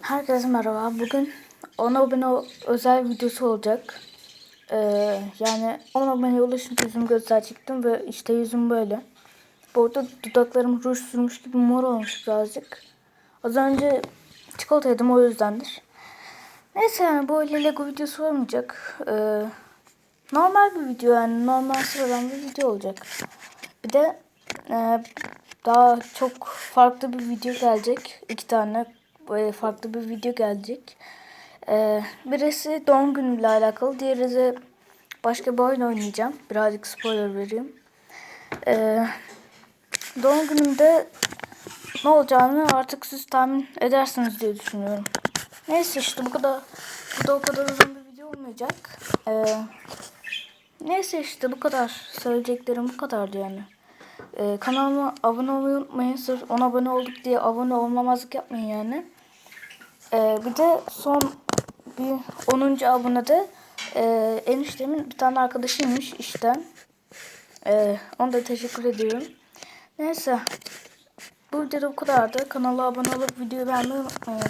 Herkese merhaba. Bugün 10 abone özel videosu olacak. Ee, yani 10 aboneye ulaşınca yüzümü gösterecektim ve işte yüzüm böyle. Bu arada dudaklarım ruj sürmüş gibi mor olmuş birazcık. Az önce çikolata yedim o yüzdendir. Neyse yani böyle Lego videosu olmayacak. Ee, normal bir video yani normal sıradan bir video olacak. Bir de e, daha çok farklı bir video gelecek. İki tane farklı bir video gelecek. E, birisi doğum günüyle alakalı. Diğeri de başka bir oyun oynayacağım. Birazcık spoiler vereyim. E, doğum günümde ne olacağını artık siz tahmin edersiniz diye düşünüyorum. Neyse işte bu kadar bu da o kadar uzun bir video olmayacak. Ee, neyse işte bu kadar. Söyleyeceklerim bu kadardı yani. Ee, kanalıma abone olmayı unutmayın. Sırf 10 abone olduk diye abone olmamazlık yapmayın yani. Ee, bir de son bir 10. abonede e, eniştemin bir tane arkadaşıymış işten. Ee, ona da teşekkür ediyorum. Neyse. Bu videoda bu kadardı. Kanala abone olup videoyu beğenmeyi unutmayın.